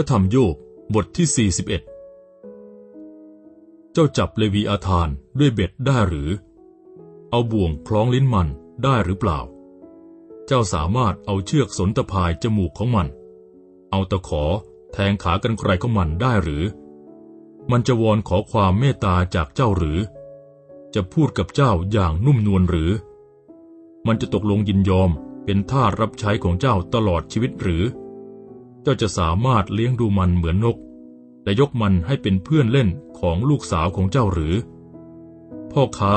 พระธรรมโยบบทที่ 41 เจ้าจับเลวีอาธานด้วยเบ็ดได้หรือ เอาบ่วงคล้องลิ้นมันได้หรือเปล่า เจ้าสามารถเอาเชือกสนตะพายจมูกของมัน เอาตะขอแทงขากันไกรของมันได้หรือ มันจะวอนขอความเมตตาจากเจ้าหรือ จะพูดกับเจ้าอย่างนุ่มนวลหรือ มันจะตกลงยินยอมเป็นทาสรับใช้ของเจ้าตลอดชีวิตหรือ เจ้าจะสามารถเลี้ยงดูมันเหมือนนก และยกมันให้เป็นเพื่อนเล่นของลูกสาวของเจ้าหรือ พ่อค้า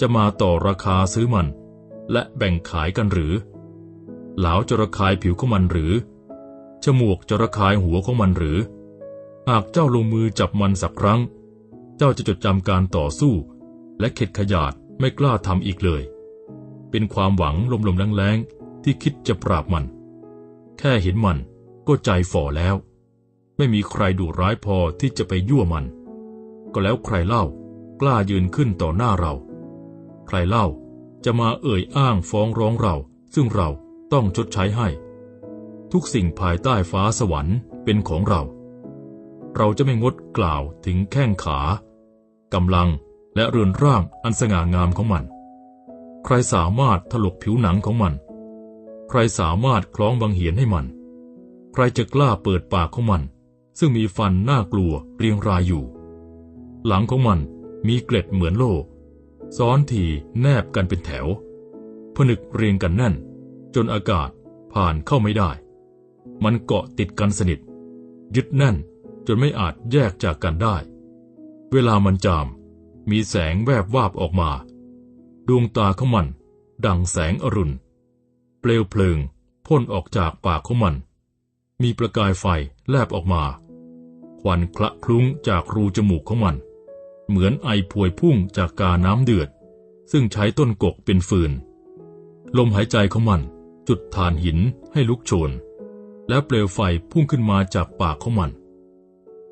จะมาต่อราคาซื้อมัน และแบ่งขายกันหรือ เหลาจะระคายผิวของมันหรือ จมูกจะระคายหัวของมันหรือ หากเจ้าลงมือจับมันสักครั้ง เจ้าจะจดจำการต่อสู้ และเข็ดขยาดไม่กล้าทำอีกเลย เป็นความหวังลมๆแรงๆที่คิดจะปราบมัน แค่เห็นมัน ก็ใจฝ่อแล้ว ไม่มีใครดุร้ายพอที่จะไปยั่วมัน ก็แล้วใครเล่ากล้ายืนขึ้นต่อหน้าเรา ใครเล่าจะมาเอ่ยอ้างฟ้องร้องเรา ซึ่งเราต้องชดใช้ให้ ทุกสิ่งภายใต้ฟ้าสวรรค์เป็นของเรา เราจะไม่งดกล่าวถึงแข้งขากำลังและเรือนร่างอันสง่างามของมัน ใครสามารถถลกผิวหนังของมัน ใครสามารถคล้องบังเหียนให้มัน ใครจะกล้าเปิดปากของมัน ซึ่งมีฟันน่ากลัวเรียงรายอยู่ หลังของมันมีเกล็ดเหมือนโล่ซ้อนทีแนบกันเป็นแถว ผนึกเรียงกันแน่น จนอากาศผ่านเข้าไม่ได้ มันเกาะติดกันสนิท ยึดแน่นจนไม่อาจแยกจากกันได้ เวลามันจาม มีแสงแวบวาบออกมา ดวงตาของมัน ดังแสงอรุณ เปลวเพลิงพ่นออกจากปากของมัน มีประกายไฟแลบออกมา ควันคละคลุ้งจากรูจมูกของมัน เหมือนไอพวยพุ่งจากกาน้ำเดือด ซึ่งใช้ต้นกกเป็นฟืน ลมหายใจของมันจุดฐานหินให้ลุกโชน และเปลวไฟพุ่งขึ้นมาจากปากของมัน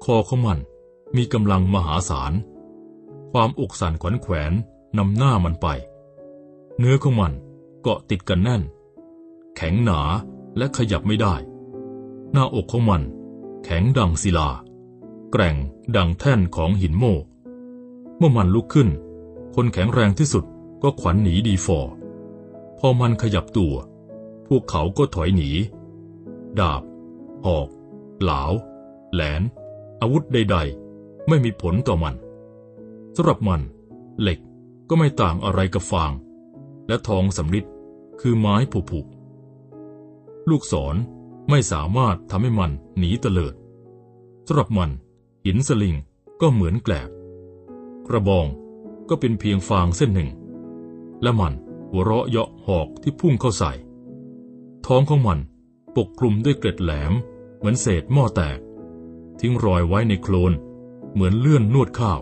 คอของมันมีกำลังมหาศาล ความอกสั่นขวัญแขวนนำหน้ามันไป เนื้อของมันเกาะติดกันแน่น แข็งหนาและขยับไม่ได้ หน้าอกของมัน แข็งดังศิลา แกร่งดังแท่นของหินโม่เมื่อมันลุกขึ้น คนแข็งแรงที่สุดก็ขวัญหนีดีฟอร์พอมันขยับตัว พวกเขาก็ถอยหนี ดาบ หอกหลาวแหลน อาวุธใด ๆ ไม่มีผลต่อมันสำหรับมัน เหล็กก็ไม่ต่างอะไรกับฟาง และทองสำริดคือไม้ผุๆลูกศร ไม่สามารถทำให้มันหนีเตลิดสำหรับมัน หินสลิงก็เหมือนแกลบ กระบองก็เป็นเพียงฟางเส้นหนึ่ง และมันหัวเราะเยาะหอกที่พุ่งเข้าใส่ ท้องของมันปกคลุมด้วยเกล็ดแหลม เหมือนเศษหม้อแตก ทิ้งรอยไว้ในโคลน เหมือนเลื่อนนวดข้าว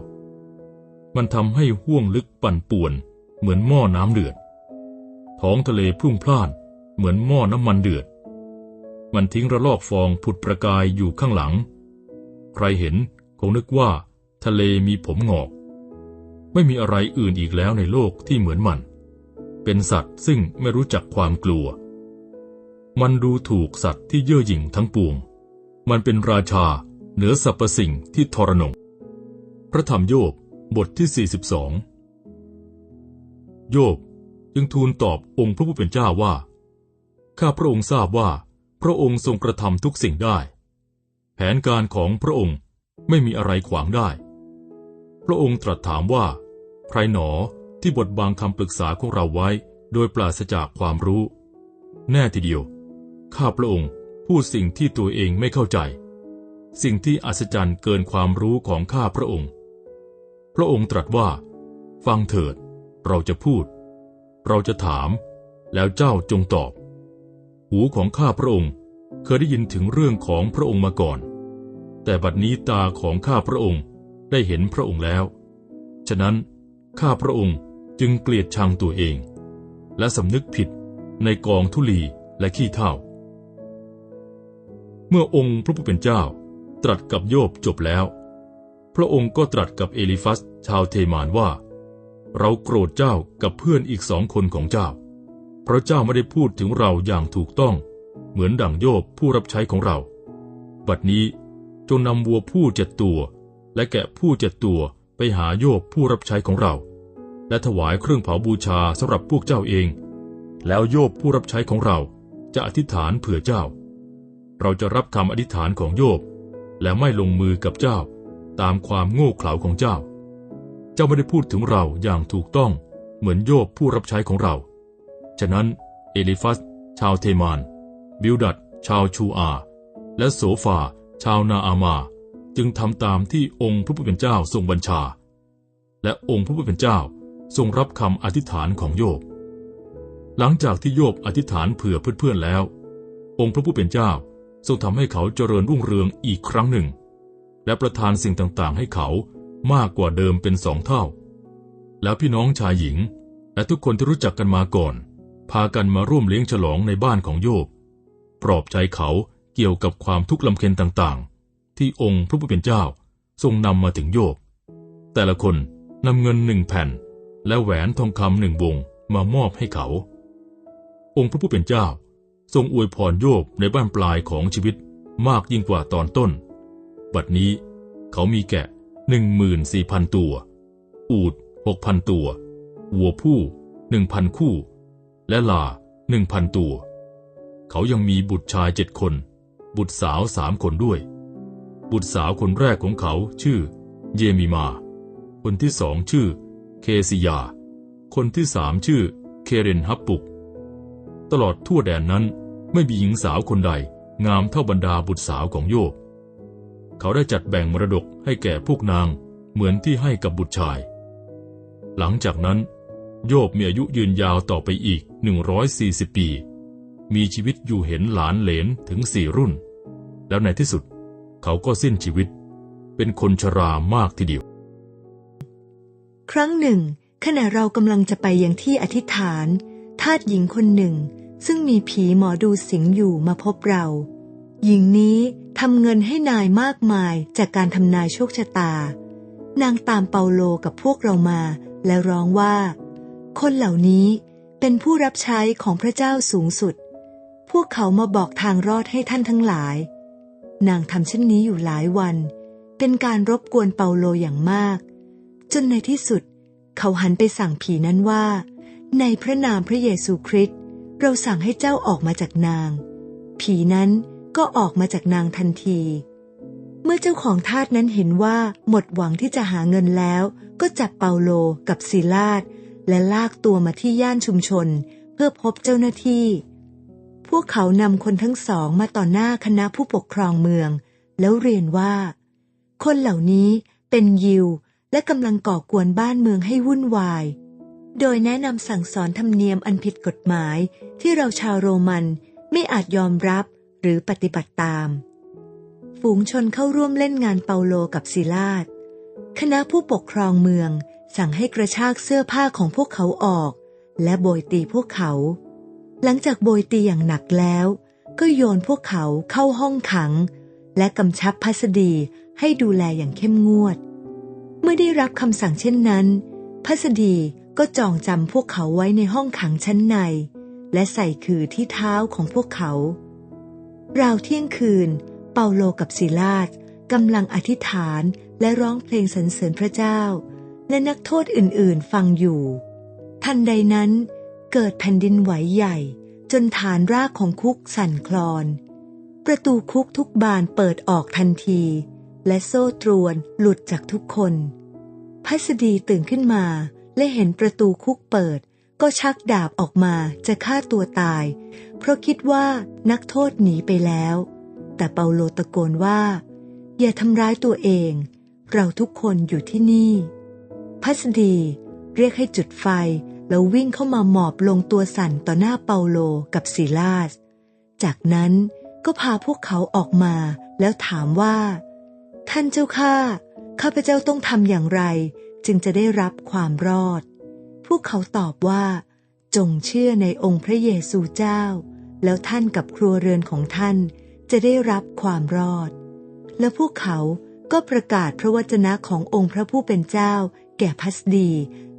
มันทำให้ห่วงลึกปั่นป่วน เหมือนหม้อน้ำเดือด ท้องทะเลพุ่งพล่าน เหมือนหม้อน้ำมันเดือด มันทิ้งระลอกฟองผุดประกายอยู่ข้างหลัง ใครเห็นคงนึกว่า ทะเลมีผมงอก ไม่มีอะไรอื่นอีกแล้วในโลกที่เหมือนมัน เป็นสัตว์ซึ่งไม่รู้จักความกลัว มันดูถูกสัตว์ที่เย่อหยิ่งทั้งปวง มันเป็นราชาเหนือสรรพสิ่งที่ทรนง พระธรรมโยบบทที่ 42 โยบจึงทูลตอบองค์พระผู้เป็นเจ้าว่า ข้าพระองค์ทราบว่า พระองค์ทรงกระทำทุกสิ่งได้ แผนการของพระองค์ไม่มีอะไรขวางได้ พระองค์ตรัสถามว่า ใครหนอที่บทบางคำปรึกษาของเราไว้ โดยปราศจากความรู้ แน่ทีเดียว ข้าพระองค์พูดสิ่งที่ตัวเองไม่เข้าใจ สิ่งที่อัศจรรย์เกินความรู้ของข้าพระองค์ พระองค์ตรัสว่า ฟังเถิด เราจะพูด เราจะถาม แล้วเจ้าจงตอบ หูของข้าพระองค์เคยได้ยินถึงเรื่องของพระองค์มาก่อน แต่บัดนี้ตาของข้าพระองค์ได้เห็นพระองค์แล้ว ฉะนั้นข้าพระองค์จึงเกลียดชังตัวเอง และสำนึกผิดในกองทุลีและขี้เท่าเมื่อองค์พระผู้เป็นเจ้าตรัสกับโยบจบแล้ว พระองค์ก็ตรัสกับเอลิฟัสชาวเทมานว่า เราโกรธเจ้ากับเพื่อนอีกสองคนของเจ้า พระเจ้าไม่ได้พูดถึงเราอย่างถูกต้อง เหมือนดั่งโยบผู้รับใช้ของเรา บัดนี้จงนำวัวผู้เจ็ดตัว และแกะผู้เจ็ดตัวไปหาโยบผู้รับใช้ของเรา และถวายเครื่องเผาบูชาสำหรับพวกเจ้าเอง แล้วโยบผู้รับใช้ของเราจะอธิษฐานเผื่อเจ้า เราจะรับคำอธิษฐานของโยบ และไม่ลงมือกับเจ้า ตามความโง่เขลาของเจ้า เจ้าไม่ได้พูดถึงเราอย่างถูกต้อง เหมือนโยบผู้รับใช้ของเรา ฉะนั้นเอลิฟัส ชาวเทมาน บิลดัด ชาวชูอา และโสฟา ชาวนาอามา จึงทำตามที่องค์พระผู้เป็นเจ้าทรงบัญชา และองค์พระผู้เป็นเจ้าทรงรับคำอธิษฐานของโยบ หลังจากที่โยบอธิษฐานเผื่อเพื่อนๆแล้ว องค์พระผู้เป็นเจ้าทรงทำให้เขาเจริญรุ่งเรืองอีกครั้งหนึ่ง และประทานสิ่งต่างๆ ให้เขามากกว่าเดิมเป็นสองเท่า แล้วพี่น้องชายหญิง และทุกคนที่รู้จักกันมาก่อน พากันมาร่วมเลี้ยงฉลองในบ้านของโยบ ปลอบใจเขาเกี่ยวกับความทุกข์ลำเค็ญต่างๆ ที่องค์พระผู้เป็นเจ้าทรงนำมาถึงโยบ แต่ละคนนำเงินหนึ่งแผ่น และแหวนทองคำหนึ่งวงมามอบให้เขา องค์พระผู้เป็นเจ้า ทรงอวยพรโยบในบ้านปลายของชีวิตมากยิ่งกว่าตอนต้น บัดนี้เขามีแกะหนึ่งหมื่นสี่พันตัว อูดหกพันตัว วัวผู้หนึ่งพันคู่ และลาหนึ่งพันตัว เขายังมีบุตรชายเจ็ดคน บุตรสาวสามคนด้วย บุตรสาวคนแรกของเขาชื่อ เยมีมา คนที่สองชื่อ เคซิยา คนที่สามชื่อ เคเรนฮับปุก ตลอดทั่วแดนนั้นไม่มีหญิงสาวคนใด งามเท่าบรรดาบุตรสาวของโยบ เขาได้จัดแบ่งมรดกให้แก่พวกนางเหมือนที่ให้กับบุตรชาย หลังจากนั้น โยบมีอายุยืนยาวต่อไปอีก 140 ปี มีชีวิตอยู่เห็นหลานเหลนถึงสี่รุ่น แล้วในที่สุด เขาก็สิ้นชีวิต เป็นคนชรามากทีเดียว ครั้งหนึ่ง ขณะเรากำลังจะไปยังที่อธิษฐาน ทาสหญิงคนหนึ่ง ซึ่งมีผีหมอดูสิงอยู่มาพบเรา หญิงนี้ทำเงินให้นายมากมายจากการทำนายโชคชะตา นางตามเปาโลกับพวกเรามา และร้องว่า คนเหล่านี้เป็นผู้รับใช้ของพระเจ้าสูงสุด พวกเขามาบอกทางรอดให้ท่านทั้งหลาย นางทำเช่นนี้อยู่หลายวัน เป็นการรบกวนเปาโลอย่างมาก จนในที่สุด เขาหันไปสั่งผีนั้นว่า ในพระนามพระเยซูคริสต์เราสั่งให้เจ้าออกมาจากนาง ผีนั้นก็ออกมาจากนางทันที เมื่อเจ้าของทาสนั้นเห็นว่าหมดหวังที่จะหาเงินแล้ว ก็จับเปาโลกับศิลาด และลากตัวมาที่ย่านชุมชน เพื่อพบเจ้าหน้าที่ พวกเขานำคนทั้งสองมาต่อหน้าคณะผู้ปกครองเมือง แล้วเรียนว่า คนเหล่านี้เป็นยิวและกำลังก่อกวนบ้านเมืองให้วุ่นวาย โดยแนะนำสั่งสอนธรรมเนียมอันผิดกฎหมายที่เราชาวโรมันไม่อาจยอมรับหรือปฏิบัติตาม ฝูงชนเข้าร่วมเล่นงานเปาโลกับศิลาดคณะผู้ปกครองเมือง สั่งให้กระชากเสื้อผ้าของพวกเขาออก และโบยตีพวกเขา หลังจากโบยตีอย่างหนักแล้ว ก็โยนพวกเขาเข้าห้องขัง และกำชับพัสดีให้ดูแลอย่างเข้มงวด เมื่อได้รับคำสั่งเช่นนั้น พัสดีก็จองจำพวกเขาไว้ในห้องขังชั้นใน และใส่คือที่เท้าของพวกเขา ราวเที่ยงคืน เปาโลกับศิลาดกำลังอธิษฐานและร้องเพลงสรรเสริญพระเจ้า และนักโทษอื่นๆฟังอยู่ ทันใดนั้น เกิดแผ่นดินไหวใหญ่ จนฐานรากของคุกสั่นคลอน ประตูคุกทุกบานเปิดออกทันที และโซ่ตรวนหลุดจากทุกคนพัสดีตื่นขึ้นมาและเห็นประตูคุกเปิด ก็ชักดาบออกมาจะฆ่าตัวตาย เพราะคิดว่านักโทษหนีไปแล้ว แต่เปาโลตะโกนว่า อย่าทำร้ายตัวเอง เราทุกคนอยู่ที่นี่ พัสดี เรียกให้จุดไฟ แล้ววิ่งเข้ามาหมอบลงตัวสั่นต่อหน้าเปาโลกับศิลาส จากนั้นก็พาพวกเขาออกมา แล้วถามว่า ท่านเจ้าข้าข้าพเจ้าต้องทำอย่างไร จึงจะได้รับความรอด พวกเขาตอบว่า จงเชื่อในองค์พระเยซูเจ้า แล้วท่านกับครัวเรือนของท่านจะได้รับความรอด และพวกเขาก็ประกาศพระวจนะขององค์พระผู้เป็นเจ้า แก่พัสดี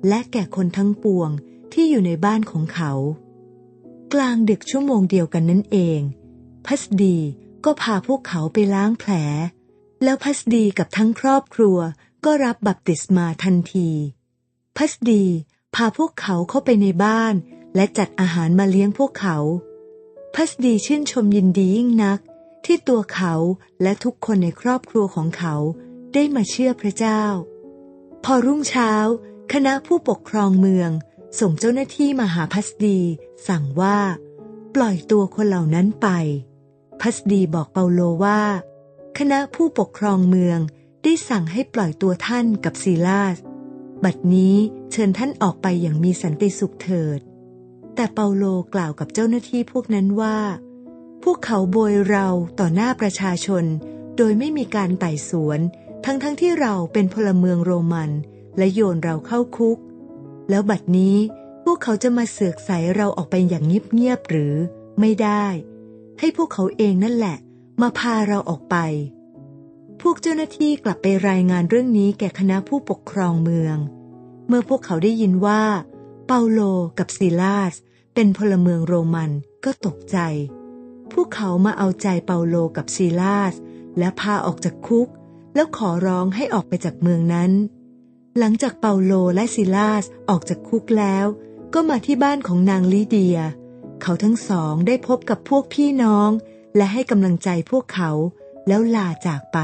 และแก่คนทั้งปวงที่อยู่ในบ้านของเขา กลางดึกชั่วโมงเดียวกันนั่นเอง พัสดีก็พาพวกเขาไปล้างแผล แล้วพัสดีกับทั้งครอบครัวก็รับบัพติศมาทันที พัสดีพาพวกเขาเข้าไปในบ้าน และจัดอาหารมาเลี้ยงพวกเขา พัสดีชื่นชมยินดียิ่งนัก ที่ตัวเขาและทุกคนในครอบครัวของเขาได้มาเชื่อพระเจ้า พอรุ่งเช้า คณะผู้ปกครองเมือง ส่งเจ้าหน้าที่มาหาพัสดี สั่งว่า ปล่อยตัวคนเหล่านั้นไป พัสดีบอกเปาโลว่า คณะผู้ปกครองเมืองได้สั่งให้ปล่อยตัวท่านกับซีลาส บัดนี้เชิญท่านออกไปอย่างมีสันติสุขเถิด แต่เปาโลกล่าวกับเจ้าหน้าที่พวกนั้นว่า พวกเขาโบยเราต่อหน้าประชาชน โดยไม่มีการไต่สวน ทั้งๆทที่เราเป็นพลเมืองโรมันและโยนเราเข้าคุก แล้วบัดนี้พวกเขาจะมาเสือกใสเราออกไปอย่างเงียบๆหรือไม่ได้ ให้พวกเขาเองนั่นแหละ มาพาเราออกไป พวกเจ้าหน้าที่กลับไปรายงานเรื่องนี้แก่คณะผู้ปกครองเมือง เมื่อพวกเขาได้ยินว่า เปาโลกับซิลาส เป็นพลเมืองโรมันก็ตกใจ พวกเขามาเอาใจเปาโลกับซีลาส และพาออกจากคุก แล้วขอร้องให้ออกไปจากเมืองนั้น หลังจากเปาโลและซิลาสออกจากคุกแล้ว ก็มาที่บ้านของนางลิเดีย เขาทั้งสองได้พบกับพวกพี่น้อง และให้กำลังใจพวกเขาแล้วลาจากไป